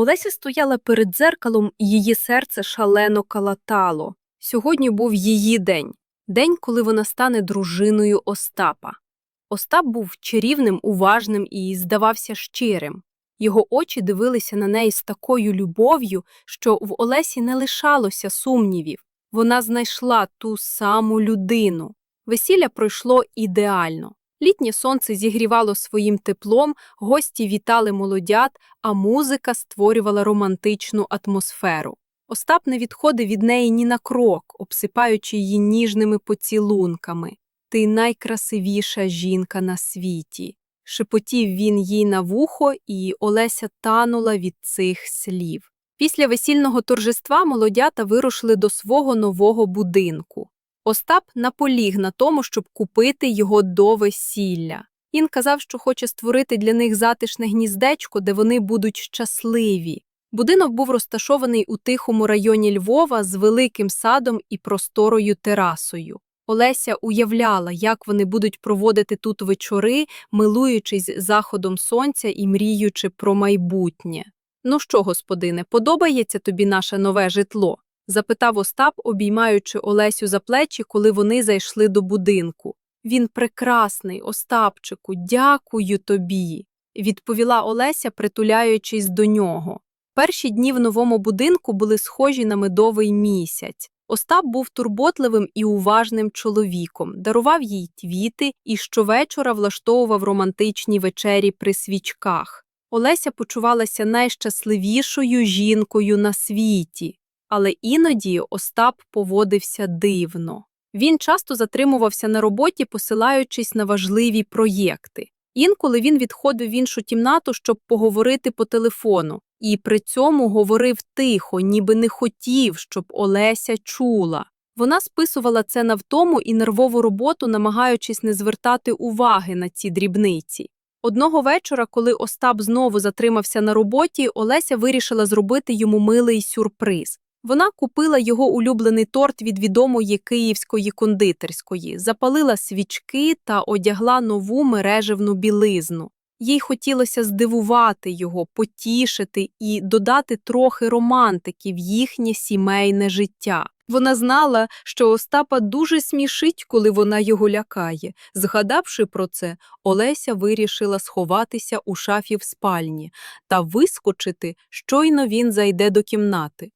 Олеся стояла перед дзеркалом, і її серце шалено калатало. Сьогодні був її день день, коли вона стане дружиною Остапа. Остап був чарівним, уважним і здавався щирим. Його очі дивилися на неї з такою любов'ю, що в Олесі не лишалося сумнівів. Вона знайшла ту саму людину. Весілля пройшло ідеально. Літнє сонце зігрівало своїм теплом, гості вітали молодят, а музика створювала романтичну атмосферу. Остап не відходив від неї ні на крок, обсипаючи її ніжними поцілунками. Ти найкрасивіша жінка на світі. Шепотів він їй на вухо, і Олеся танула від цих слів. Після весільного торжества молодята вирушили до свого нового будинку. Остап наполіг на тому, щоб купити його до весілля. Він казав, що хоче створити для них затишне гніздечко, де вони будуть щасливі. Будинок був розташований у тихому районі Львова з великим садом і просторою терасою. Олеся уявляла, як вони будуть проводити тут вечори, милуючись заходом сонця і мріючи про майбутнє. Ну що, господине, подобається тобі наше нове житло? Запитав Остап, обіймаючи Олесю за плечі, коли вони зайшли до будинку. Він прекрасний, Остапчику, дякую тобі, відповіла Олеся, притуляючись до нього. Перші дні в новому будинку були схожі на медовий місяць. Остап був турботливим і уважним чоловіком, дарував їй квіти і щовечора влаштовував романтичні вечері при свічках. Олеся почувалася найщасливішою жінкою на світі, але іноді Остап поводився дивно. Він часто затримувався на роботі, посилаючись на важливі проєкти. Інколи він відходив в іншу кімнату, щоб поговорити по телефону, і при цьому говорив тихо, ніби не хотів, щоб Олеся чула. Вона списувала це на втому і нервову роботу, намагаючись не звертати уваги на ці дрібниці. Одного вечора, коли Остап знову затримався на роботі, Олеся вирішила зробити йому милий сюрприз. Вона купила його улюблений торт від відомої київської кондитерської, запалила свічки та одягла нову мережевну білизну. Їй хотілося здивувати його, потішити і додати трохи романтики в їхнє сімейне життя. Вона знала, що Остапа дуже смішить, коли вона його лякає. Згадавши про це, Олеся вирішила сховатися у шафі в спальні та вискочити, щойно він зайде до кімнати.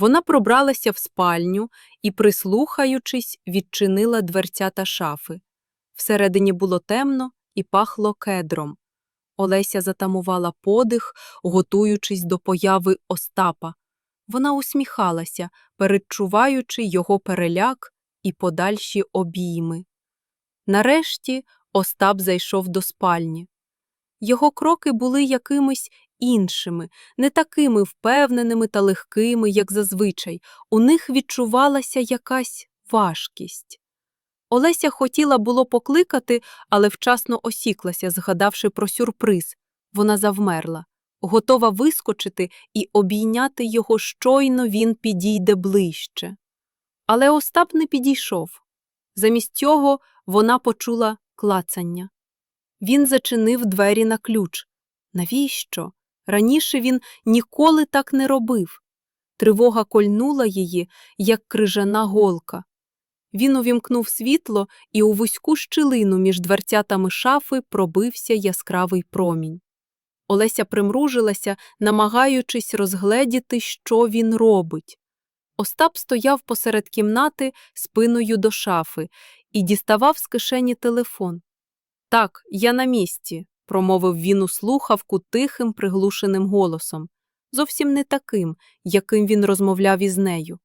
Вона пробралася в спальню і, прислухаючись, відчинила дверцята шафи. Всередині було темно і пахло кедром. Олеся затамувала подих, готуючись до появи Остапа. Вона усміхалася, передчуваючи його переляк і подальші обійми. Нарешті Остап зайшов до спальні. Його кроки були якимись іншими, не такими впевненими та легкими, як зазвичай. У них відчувалася якась важкість. Олеся хотіла було покликати, але вчасно осіклася, згадавши про сюрприз. Вона завмерла, готова вискочити і обійняти його щойно він підійде ближче. Але Остап не підійшов. Замість цього вона почула клацання. Він зачинив двері на ключ. Навіщо? Раніше він ніколи так не робив. Тривога кольнула її, як крижана голка. Він увімкнув світло, і у вузьку щілину між дверцятами шафи пробився яскравий промінь. Олеся примружилася, намагаючись розгледіти, що він робить. Остап стояв посеред кімнати спиною до шафи і діставав з кишені телефон. Так, я на місці, промовив він у слухавку тихим, приглушеним голосом, зовсім не таким, яким він розмовляв із нею.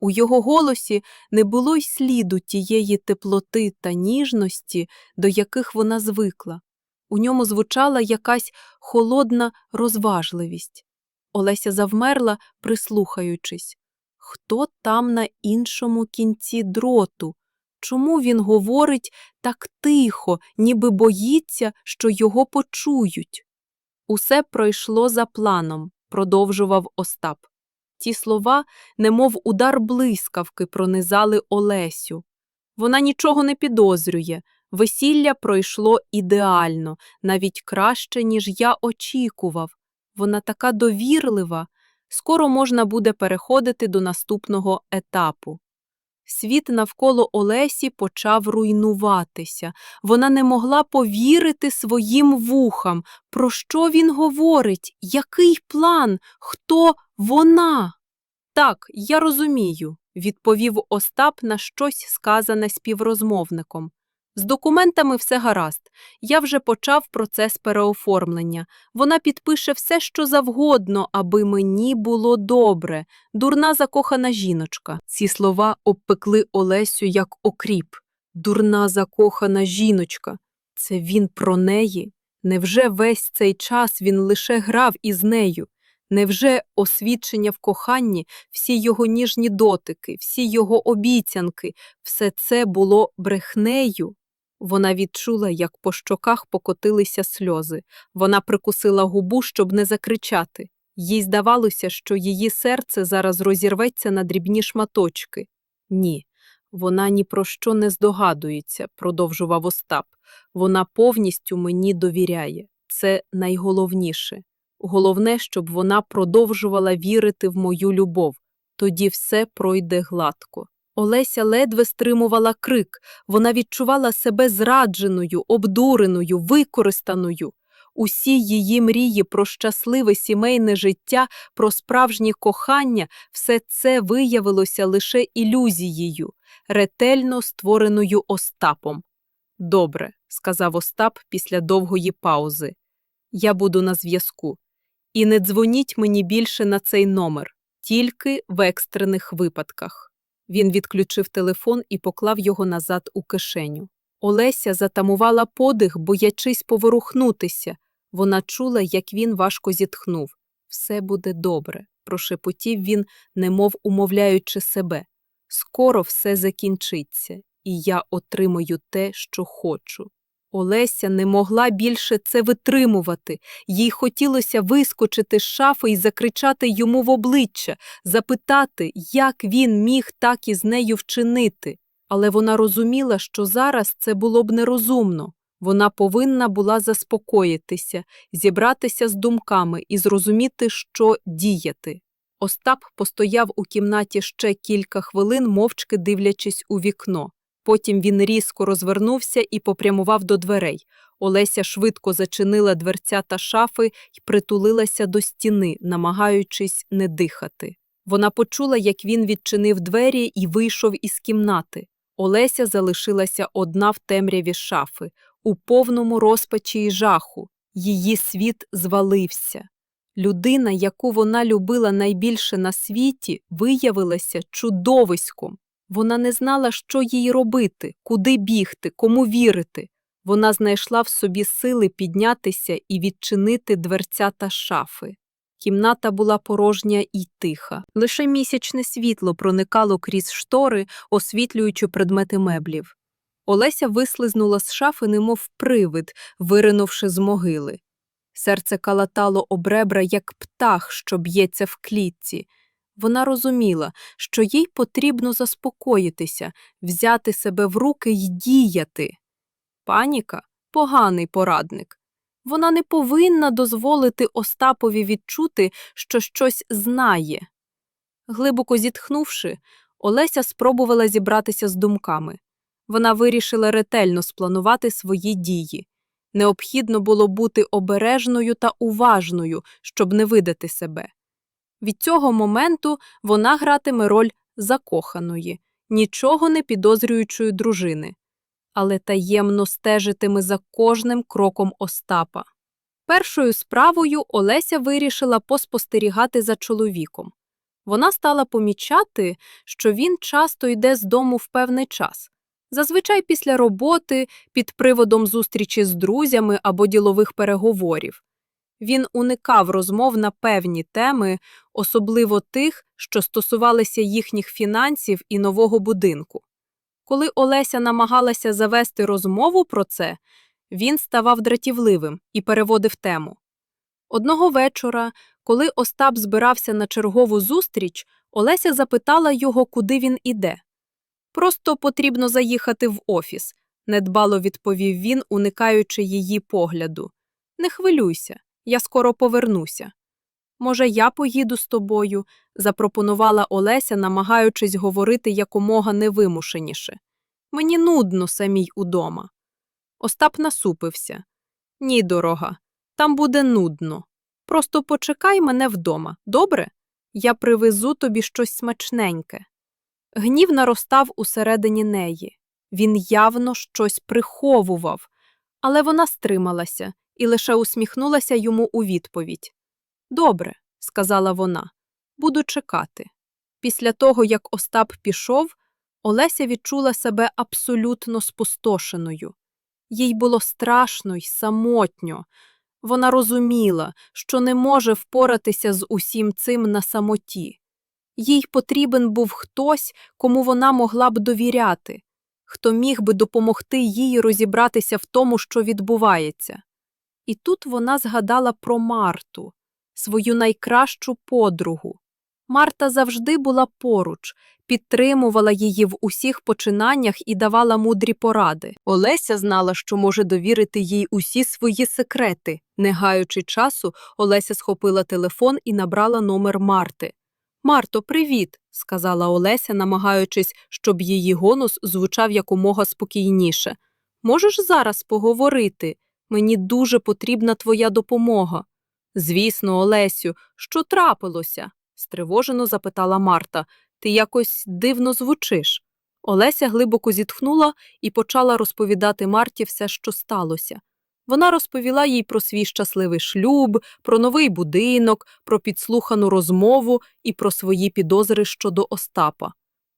У його голосі не було й сліду тієї теплоти та ніжності, до яких вона звикла. У ньому звучала якась холодна розважливість. Олеся завмерла, прислухаючись. Хто там на іншому кінці дроту? Чому він говорить так тихо, ніби боїться, що його почують? Усе пройшло за планом, продовжував Остап. Ті слова, немов удар блискавки, пронизали Олесю. Вона нічого не підозрює. Весілля пройшло ідеально, навіть краще, ніж я очікував. Вона така довірлива. Скоро можна буде переходити до наступного етапу. Світ навколо Олесі почав руйнуватися. Вона не могла повірити своїм вухам. Про що він говорить? Який план? Хто вона? Так, я розумію, відповів Остап на щось сказане співрозмовником. З документами все гаразд. Я вже почав процес переоформлення. Вона підпише все, що завгодно, аби мені було добре. Дурна закохана жіночка. Ці слова обпекли Олесю як окріп. Дурна закохана жіночка. Це він про неї? Невже весь цей час він лише грав із нею? Невже освідчення в коханні, всі його ніжні дотики, всі його обіцянки, все це було брехнею? Вона відчула, як по щоках покотилися сльози. Вона прикусила губу, щоб не закричати. Їй здавалося, що її серце зараз розірветься на дрібні шматочки. Ні, вона ні про що не здогадується, продовжував Остап. Вона повністю мені довіряє. Це найголовніше. Головне, щоб вона продовжувала вірити в мою любов. Тоді все пройде гладко. Олеся ледве стримувала крик. Вона відчувала себе зрадженою, обдуреною, використаною. Усі її мрії про щасливе сімейне життя, про справжнє кохання все це виявилося лише ілюзією, ретельно створеною Остапом. Добре, сказав Остап після довгої паузи. Я буду на зв'язку. І не дзвоніть мені більше на цей номер, тільки в екстрених випадках. Він відключив телефон і поклав його назад у кишеню. Олеся затамувала подих, боячись поворухнутися. Вона чула, як він важко зітхнув. Все буде добре, прошепотів він, немов умовляючи себе. Скоро все закінчиться, і я отримаю те, що хочу. Олеся не могла більше це витримувати. Їй хотілося вискочити з шафи і закричати йому в обличчя, запитати, як він міг так із нею вчинити. Але вона розуміла, що зараз це було б нерозумно. Вона повинна була заспокоїтися, зібратися з думками і зрозуміти, що діяти. Остап постояв у кімнаті ще кілька хвилин, мовчки дивлячись у вікно. Потім він різко розвернувся і попрямував до дверей. Олеся швидко зачинила дверця та шафи й притулилася до стіни, намагаючись не дихати. Вона почула, як він відчинив двері і вийшов із кімнати. Олеся залишилася одна в темряві шафи, у повному розпачі й жаху. Її світ звалився. Людина, яку вона любила найбільше на світі, виявилася чудовиськом. Вона не знала, що їй робити, куди бігти, кому вірити. Вона знайшла в собі сили піднятися і відчинити дверця та шафи. Кімната була порожня і тиха. Лише місячне світло проникало крізь штори, освітлюючи предмети меблів. Олеся вислизнула з шафи, немов привид, виринувши з могили. Серце калатало об ребра, як птах, що б'ється в клітці. Вона розуміла, що їй потрібно заспокоїтися, взяти себе в руки й діяти. Паніка поганий порадник. Вона не повинна дозволити Остапові відчути, що щось знає. Глибоко зітхнувши, Олеся спробувала зібратися з думками. Вона вирішила ретельно спланувати свої дії. Необхідно було бути обережною та уважною, щоб не видати себе. Від цього моменту вона гратиме роль закоханої, нічого не підозрюючої дружини, але таємно стежитиме за кожним кроком Остапа. Першою справою Олеся вирішила поспостерігати за чоловіком. Вона стала помічати, що він часто йде з дому в певний час, зазвичай після роботи, під приводом зустрічі з друзями або ділових переговорів. Він уникав розмов на певні теми, особливо тих, що стосувалися їхніх фінансів і нового будинку. Коли Олеся намагалася завести розмову про це, він ставав дратівливим і переводив тему. Одного вечора, коли Остап збирався на чергову зустріч, Олеся запитала його, куди він іде. Просто потрібно заїхати в офіс, недбало відповів він, уникаючи її погляду. Не хвилюйся, я скоро повернуся. Може, я поїду з тобою? запропонувала Олеся, намагаючись говорити якомога невимушеніше. Мені нудно самій удома. Остап насупився. Ні, дорога, там буде нудно. Просто почекай мене вдома, добре? Я привезу тобі щось смачненьке. Гнів наростав усередині неї. Він явно щось приховував, але вона стрималася і лише усміхнулася йому у відповідь. Добре, сказала вона, буду чекати. Після того, як Остап пішов, Олеся відчула себе абсолютно спустошеною. Їй було страшно й самотньо. Вона розуміла, що не може впоратися з усім цим на самоті. Їй потрібен був хтось, кому вона могла б довіряти, хто міг би допомогти їй розібратися в тому, що відбувається. І тут вона згадала про Марту, свою найкращу подругу. Марта завжди була поруч, підтримувала її в усіх починаннях і давала мудрі поради. Олеся знала, що може довірити їй усі свої секрети. Не гаючи часу, Олеся схопила телефон і набрала номер Марти. Марто, привіт, сказала Олеся, намагаючись, щоб її голос звучав якомога спокійніше. Можеш зараз поговорити? Мені дуже потрібна твоя допомога. Звісно, Олесю, що трапилося? стривожено запитала Марта. Ти якось дивно звучиш. Олеся глибоко зітхнула і почала розповідати Марті все, що сталося. Вона розповіла їй про свій щасливий шлюб, про новий будинок, про підслухану розмову і про свої підозри щодо Остапа.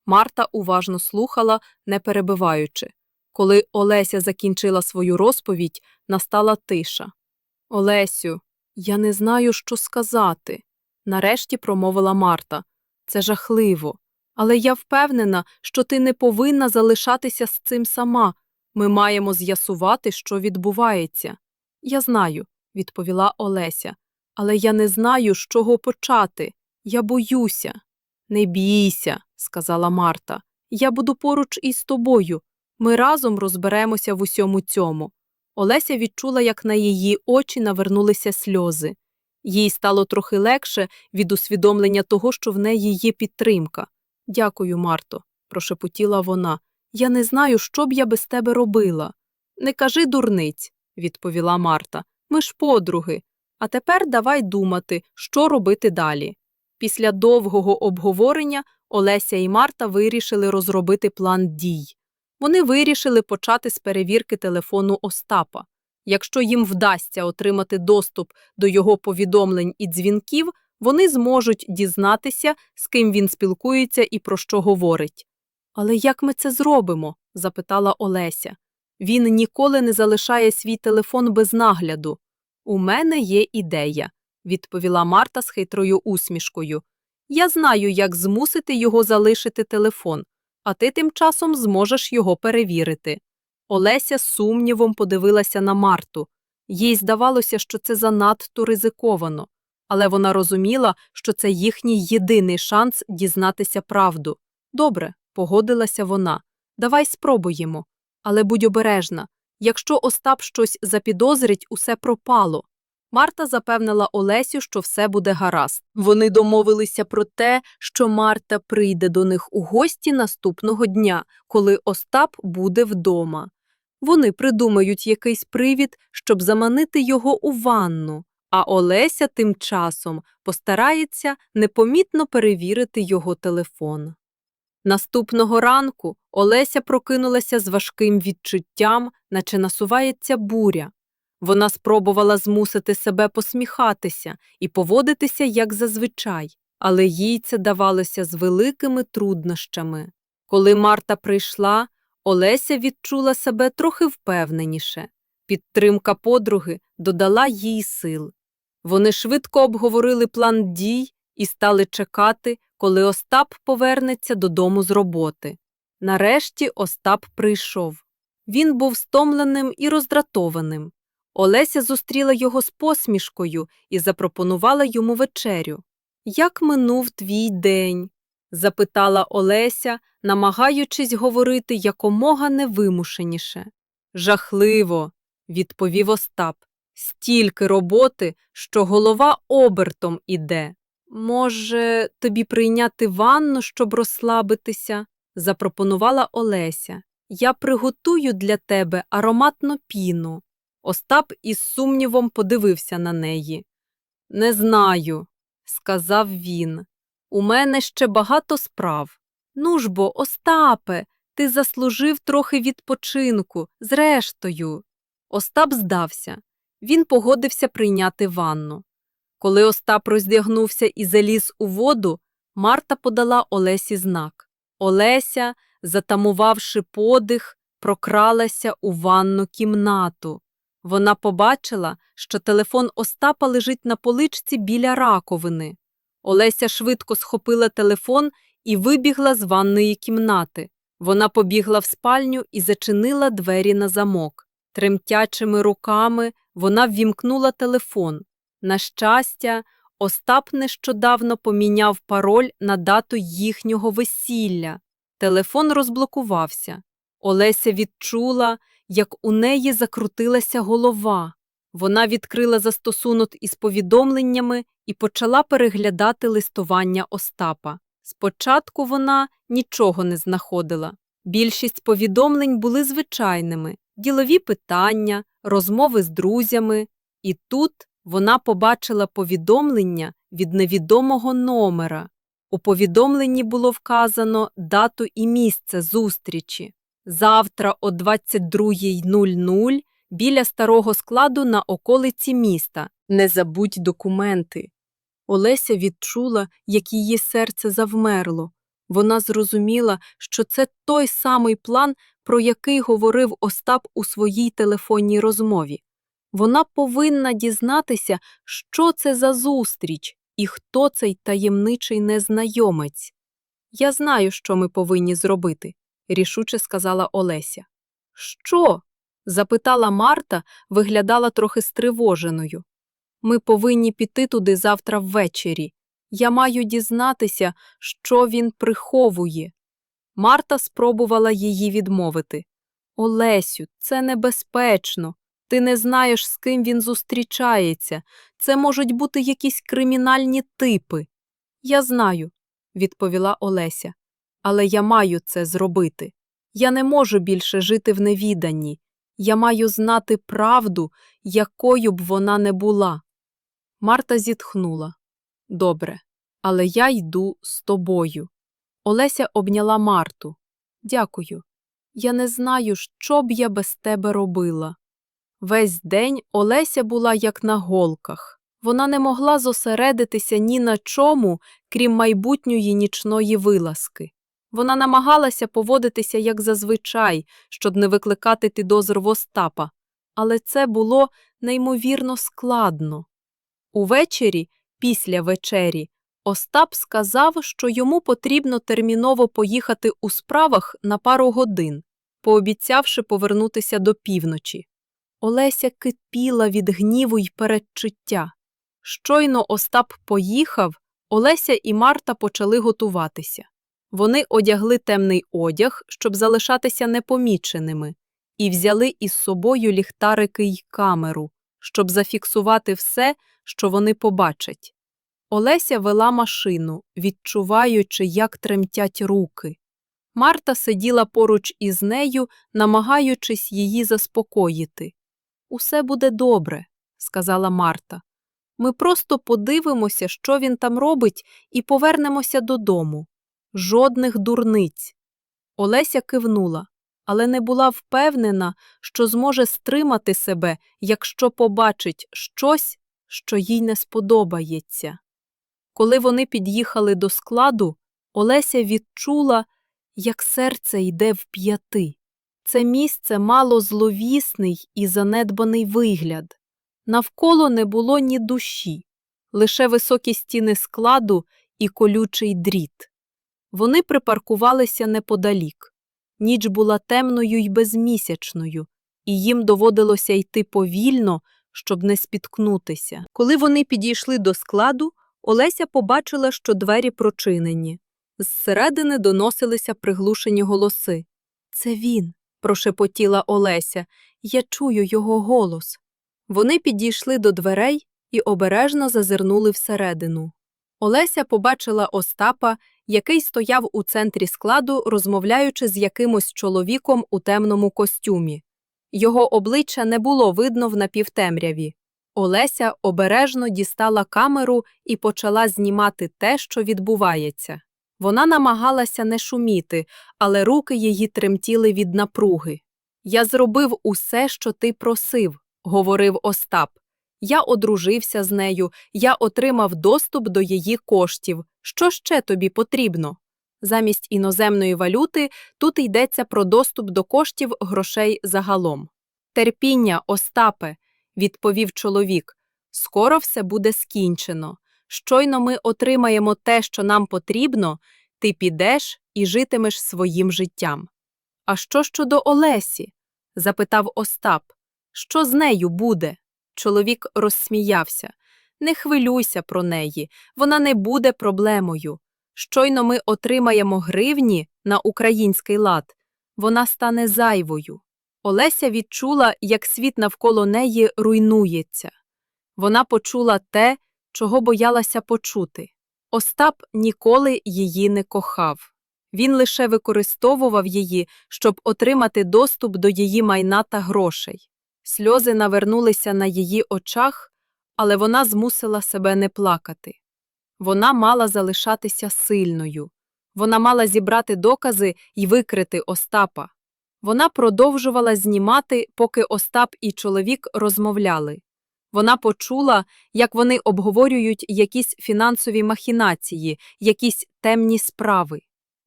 Марта уважно слухала, не перебиваючи. Коли Олеся закінчила свою розповідь, настала тиша. Олесю, я не знаю, що сказати, нарешті промовила Марта. Це жахливо. Але я впевнена, що ти не повинна залишатися з цим сама. Ми маємо з'ясувати, що відбувається. Я знаю, відповіла Олеся, але я не знаю, з чого почати. Я боюся. Не бійся, сказала Марта. Я буду поруч із тобою. Ми разом розберемося в усьому цьому. Олеся відчула, як на її очі навернулися сльози. Їй стало трохи легше від усвідомлення того, що в неї є підтримка. Дякую, Марто, прошепотіла вона. Я не знаю, що б я без тебе робила. Не кажи дурниць, відповіла Марта. Ми ж подруги. А тепер давай думати, що робити далі. Після довгого обговорення Олеся і Марта вирішили розробити план дій. Вони вирішили почати з перевірки телефону Остапа. Якщо їм вдасться отримати доступ до його повідомлень і дзвінків, вони зможуть дізнатися, з ким він спілкується і про що говорить. Але як ми це зробимо? запитала Олеся. Він ніколи не залишає свій телефон без нагляду. У мене є ідея, відповіла Марта з хитрою усмішкою. Я знаю, як змусити його залишити телефон, а ти тим часом зможеш його перевірити. Олеся з сумнівом подивилася на Марту. Їй здавалося, що це занадто ризиковано, але вона розуміла, що це їхній єдиний шанс дізнатися правду. Добре, погодилася вона. Давай спробуємо. Але будь обережна. Якщо Остап щось запідозрить, усе пропало. Марта запевнила Олесю, що все буде гаразд. Вони домовилися про те, що Марта прийде до них у гості наступного дня, коли Остап буде вдома. Вони придумають якийсь привід, щоб заманити його у ванну, а Олеся тим часом постарається непомітно перевірити його телефон. Наступного ранку Олеся прокинулася з важким відчуттям, наче насувається буря. Вона спробувала змусити себе посміхатися і поводитися як зазвичай, але їй це давалося з великими труднощами. Коли Марта прийшла, Олеся відчула себе трохи впевненіше. Підтримка подруги додала їй сил. Вони швидко обговорили план дій і стали чекати, коли Остап повернеться додому з роботи. Нарешті Остап прийшов. Він був стомленим і роздратованим. Олеся зустріла його з посмішкою і запропонувала йому вечерю. Як минув твій день? запитала Олеся, намагаючись говорити якомога невимушеніше. Жахливо, відповів Остап. Стільки роботи, що голова обертом іде. Може, тобі прийняти ванну, щоб розслабитися? запропонувала Олеся. Я приготую для тебе ароматну піну. Остап із сумнівом подивився на неї. Не знаю, сказав він. У мене ще багато справ. Ну ж бо, Остапе, ти заслужив трохи відпочинку, зрештою. Остап здався. Він погодився прийняти ванну. Коли Остап роздягнувся і заліз у воду, Марта подала Олесі знак. Олеся, затамувавши подих, прокралася у ванну кімнату. Вона побачила, що телефон Остапа лежить на поличці біля раковини. Олеся швидко схопила телефон і вибігла з ванної кімнати. Вона побігла в спальню і зачинила двері на замок. Тремтячими руками вона ввімкнула телефон. На щастя, Остап нещодавно поміняв пароль на дату їхнього весілля. Телефон розблокувався. Олеся відчула, як у неї закрутилася голова. Вона відкрила застосунок із повідомленнями і почала переглядати листування Остапа. Спочатку вона нічого не знаходила. Більшість повідомлень були звичайними ділові питання, розмови з друзями, і тут вона побачила повідомлення від невідомого номера. У повідомленні було вказано дату і місце зустрічі. Завтра о 22.00 біля старого складу на околиці міста. Не забудь документи. Олеся відчула, як її серце завмерло. Вона зрозуміла, що це той самий план, про який говорив Остап у своїй телефонній розмові. Вона повинна дізнатися, що це за зустріч і хто цей таємничий незнайомець. Я знаю, що ми повинні зробити, рішуче сказала Олеся. Що? запитала Марта, виглядала трохи стривоженою. Ми повинні піти туди завтра ввечері. Я маю дізнатися, що він приховує. Марта спробувала її відмовити. Олесю, це небезпечно. Ти не знаєш, з ким він зустрічається. Це можуть бути якісь кримінальні типи. Я знаю, відповіла Олеся, але я маю це зробити. Я не можу більше жити в невіданні. Я маю знати правду, якою б вона не була. Марта зітхнула. Добре, але я йду з тобою. Олеся обняла Марту. Дякую. Я не знаю, що б я без тебе робила. Весь день Олеся була як на голках. Вона не могла зосередитися ні на чому, крім майбутньої нічної вилазки. Вона намагалася поводитися як зазвичай, щоб не викликати підозр в Остапа, але це було неймовірно складно. Увечері, після вечері, Остап сказав, що йому потрібно терміново поїхати у справах на пару годин, пообіцявши повернутися до півночі. Олеся кипіла від гніву й передчуття. Щойно Остап поїхав, Олеся і Марта почали готуватися. Вони одягли темний одяг, щоб залишатися непоміченими, і взяли із собою ліхтарики й камеру, щоб зафіксувати все, що вони побачать. Олеся вела машину, відчуваючи, як тремтять руки. Марта сиділа поруч із нею, намагаючись її заспокоїти. Усе буде добре, сказала Марта. Ми просто подивимося, що він там робить, і повернемося додому. Жодних дурниць. Олеся кивнула, але не була впевнена, що зможе стримати себе, якщо побачить щось, що їй не сподобається. Коли вони під'їхали до складу, Олеся відчула, як серце йде в п'яти. Це місце мало зловісний і занедбаний вигляд. Навколо не було ні душі, лише високі стіни складу і колючий дріт. Вони припаркувалися неподалік. Ніч була темною й безмісячною, і їм доводилося йти повільно, щоб не спіткнутися. Коли вони підійшли до складу, Олеся побачила, що двері прочинені. Зсередини доносилися приглушені голоси. Це він, прошепотіла Олеся. Я чую його голос. Вони підійшли до дверей і обережно зазирнули всередину. Олеся побачила Остапа, який стояв у центрі складу, розмовляючи з якимось чоловіком у темному костюмі. Його обличчя не було видно в напівтемряві. Олеся обережно дістала камеру і почала знімати те, що відбувається. Вона намагалася не шуміти, але руки її тремтіли від напруги. Я зробив усе, що ти просив, говорив Остап. Я одружився з нею, я отримав доступ до її коштів. Що ще тобі потрібно? Замість іноземної валюти тут йдеться про доступ до коштів грошей загалом. Терпіння, Остапе, відповів чоловік. Скоро все буде скінчено. Щойно ми отримаємо те, що нам потрібно, ти підеш і житимеш своїм життям. А що щодо Олесі? запитав Остап. Що з нею буде? Чоловік розсміявся. Не хвилюйся про неї, вона не буде проблемою. Щойно ми отримаємо гривні на український лад, вона стане зайвою. Олеся відчула, як світ навколо неї руйнується. Вона почула те, чого боялася почути. Остап ніколи її не кохав. Він лише використовував її, щоб отримати доступ до її майна та грошей. Сльози навернулися на її очах, але вона змусила себе не плакати. Вона мала залишатися сильною. Вона мала зібрати докази і викрити Остапа. Вона продовжувала знімати, поки Остап і чоловік розмовляли. Вона почула, як вони обговорюють якісь фінансові махінації, якісь темні справи.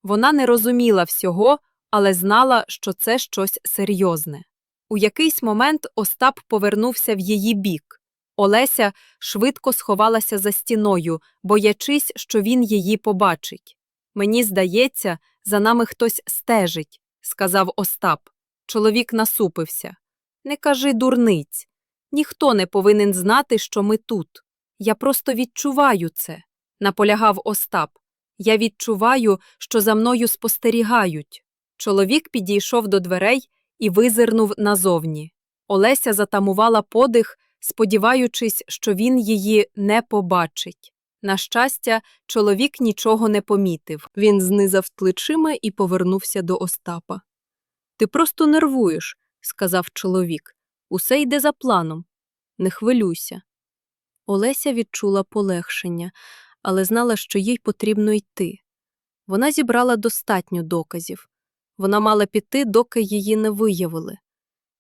Вона не розуміла всього, але знала, що це щось серйозне. У якийсь момент Остап повернувся в її бік. Олеся швидко сховалася за стіною, боячись, що він її побачить. Мені здається, за нами хтось стежить, сказав Остап. Чоловік насупився. Не кажи дурниць. Ніхто не повинен знати, що ми тут. Я просто відчуваю це, наполягав Остап. Я відчуваю, що за мною спостерігають. Чоловік підійшов до дверей і визирнув назовні. Олеся затамувала подих, сподіваючись, що він її не побачить. На щастя, чоловік нічого не помітив. Він знизав плечима і повернувся до Остапа. Ти просто нервуєш, сказав чоловік. Усе йде за планом. Не хвилюйся. Олеся відчула полегшення, але знала, що їй потрібно йти. Вона зібрала достатньо доказів. Вона мала піти, доки її не виявили.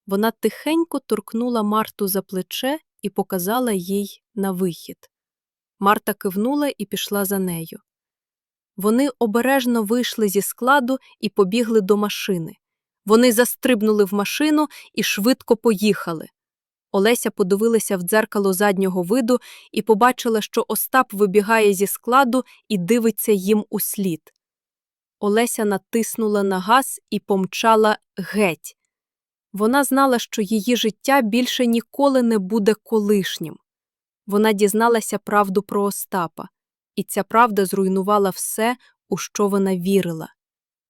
Вона тихенько торкнула Марту за плече і показала їй на вихід. Марта кивнула і пішла за нею. Вони обережно вийшли зі складу і побігли до машини. Вони застрибнули в машину і швидко поїхали. Олеся подивилася в дзеркало заднього виду і побачила, що Остап вибігає зі складу і дивиться їм услід. Олеся натиснула на газ і помчала геть. Вона знала, що її життя більше ніколи не буде колишнім. Вона дізналася правду про Остапа, і ця правда зруйнувала все, у що вона вірила.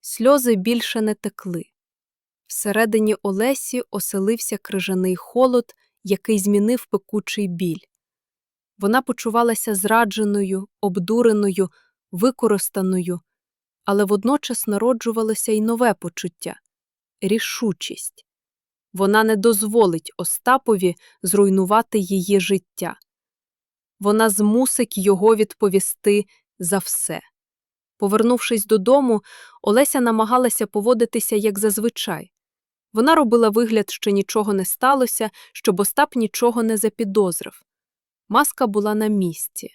Сльози більше не текли. Всередині Олесі оселився крижаний холод, який змінив пекучий біль. Вона почувалася зрадженою, обдуреною, використаною, але водночас народжувалося й нове почуття рішучість. Вона не дозволить Остапові зруйнувати її життя. Вона змусить його відповісти за все. Повернувшись додому, Олеся намагалася поводитися як зазвичай. Вона робила вигляд, що нічого не сталося, щоб Остап нічого не запідозрив. Маска була на місці.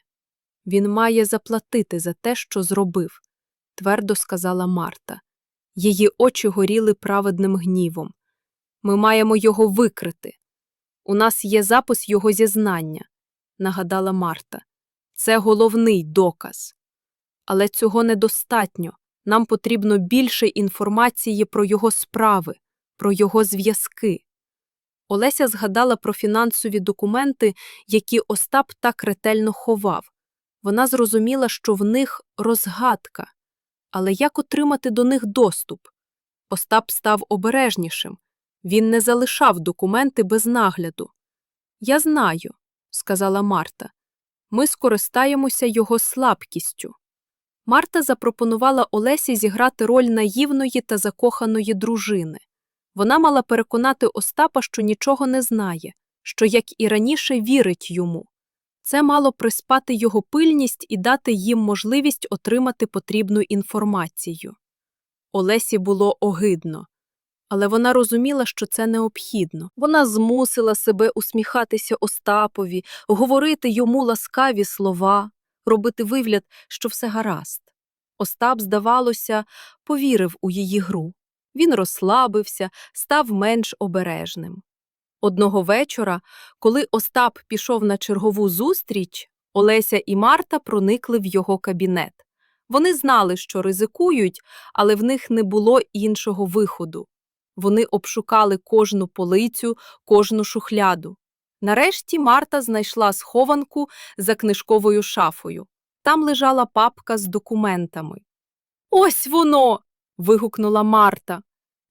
Він має заплатити за те, що зробив, твердо сказала Марта. Її очі горіли праведним гнівом. Ми маємо його викрити. У нас є запис його зізнання, нагадала Марта. Це головний доказ. Але цього недостатньо. Нам потрібно більше інформації про його справи, про його зв'язки. Олеся згадала про фінансові документи, які Остап так ретельно ховав. Вона зрозуміла, що в них розгадка. Але як отримати до них доступ? Остап став обережнішим. Він не залишав документи без нагляду. Я знаю, сказала Марта. Ми скористаємося його слабкістю. Марта запропонувала Олесі зіграти роль наївної та закоханої дружини. Вона мала переконати Остапа, що нічого не знає, що, як і раніше, вірить йому. Це мало приспати його пильність і дати їм можливість отримати потрібну інформацію. Олесі було огидно, але вона розуміла, що це необхідно. Вона змусила себе усміхатися Остапові, говорити йому ласкаві слова, робити вигляд, що все гаразд. Остап, здавалося, повірив у її гру. Він розслабився, став менш обережним. Одного вечора, коли Остап пішов на чергову зустріч, Олеся і Марта проникли в його кабінет. Вони знали, що ризикують, але в них не було іншого виходу. Вони обшукали кожну полицю, кожну шухляду. Нарешті Марта знайшла схованку за книжковою шафою. Там лежала папка з документами. Ось воно. вигукнула Марта.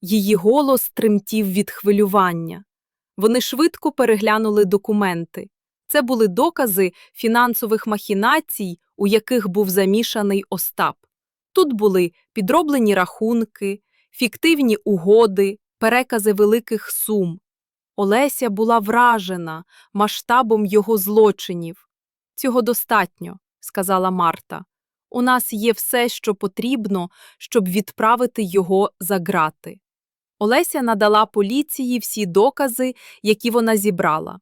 Її голос тремтів від хвилювання. Вони швидко переглянули документи. Це були докази фінансових махінацій, у яких був замішаний Остап. Тут були підроблені рахунки, фіктивні угоди, перекази великих сум. Олеся була вражена масштабом його злочинів. Цього достатньо, сказала Марта. У нас є все, що потрібно, щоб відправити його за грати. Олеся надала поліції всі докази, які вона зібрала: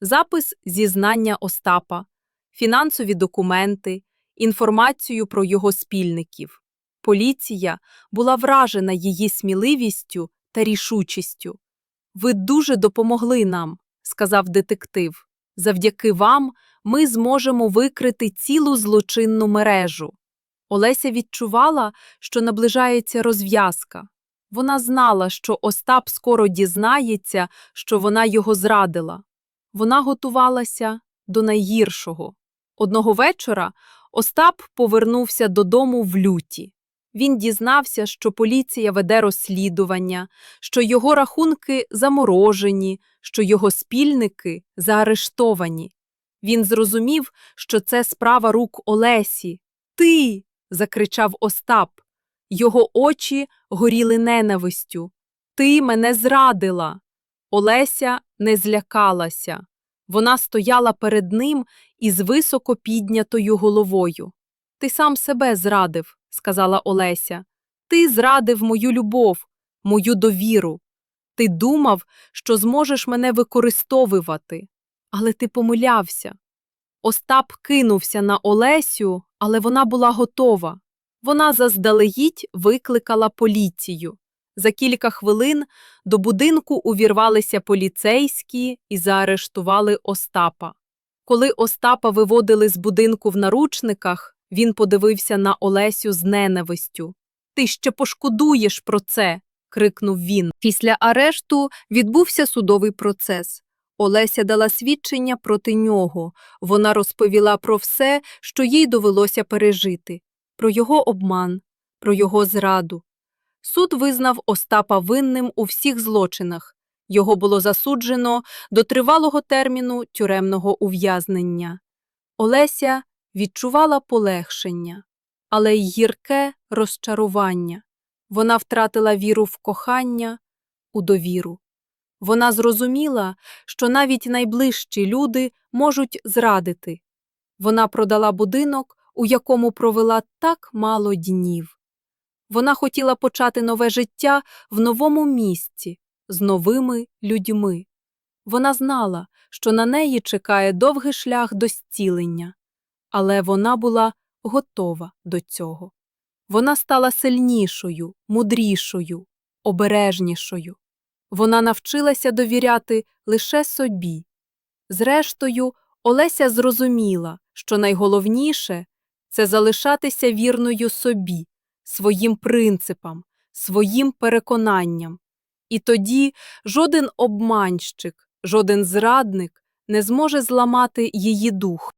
запис зізнання Остапа, фінансові документи, інформацію про його спільників. Поліція була вражена її сміливістю та рішучістю. Ви дуже допомогли нам, сказав детектив. Завдяки вам ми зможемо викрити цілу злочинну мережу. Олеся відчувала, що наближається розв'язка. Вона знала, що Остап скоро дізнається, що вона його зрадила. Вона готувалася до найгіршого. Одного вечора Остап повернувся додому в люті. Він дізнався, що поліція веде розслідування, що його рахунки заморожені, що його спільники заарештовані. Він зрозумів, що це справа рук Олесі. Ти. закричав Остап. Його очі горіли ненавистю. Ти мене зрадила. Олеся не злякалася. Вона стояла перед ним із високо піднятою головою. Ти сам себе зрадив, сказала Олеся. Ти зрадив мою любов, мою довіру. Ти думав, що зможеш мене використовувати, але ти помилявся. Остап кинувся на Олесю, але вона була готова. Вона заздалегідь викликала поліцію. За кілька хвилин до будинку увірвалися поліцейські і заарештували Остапа. Коли Остапа виводили з будинку в наручниках, він подивився на Олесю з ненавистю. Ти ще пошкодуєш про це. крикнув він. Після арешту відбувся судовий процес. Олеся дала свідчення проти нього. Вона розповіла про все, що їй довелося пережити про його обман, про його зраду. Суд визнав Остапа винним у всіх злочинах. Його було засуджено до тривалого терміну тюремного ув'язнення. Олеся відчувала полегшення, але й гірке розчарування. Вона втратила віру в кохання, у довіру. Вона зрозуміла, що навіть найближчі люди можуть зрадити. Вона продала будинок, у якому провела так мало днів. Вона хотіла почати нове життя в новому місці, з новими людьми. Вона знала, що на неї чекає довгий шлях до зцілення, але вона була готова до цього. Вона стала сильнішою, мудрішою, обережнішою. Вона навчилася довіряти лише собі. Зрештою, Олеся зрозуміла, що найголовніше це залишатися вірною собі, своїм принципам, своїм переконанням. І тоді жоден обманщик, жоден зрадник не зможе зламати її дух.